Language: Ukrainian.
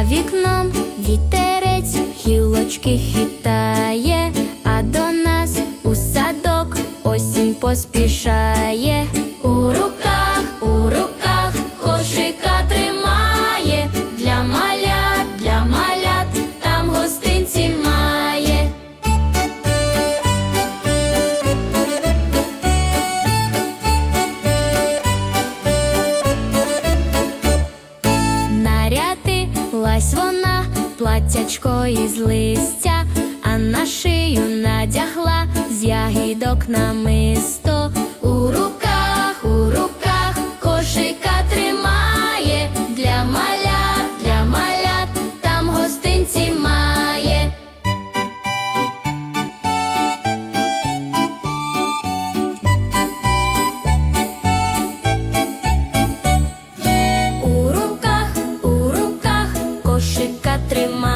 За вікном вітерець гілочки хитає, а до нас у садок осінь поспішає. Нарядилась вона платтячко із листя, а на шию надягла з ягідок намист. тримай.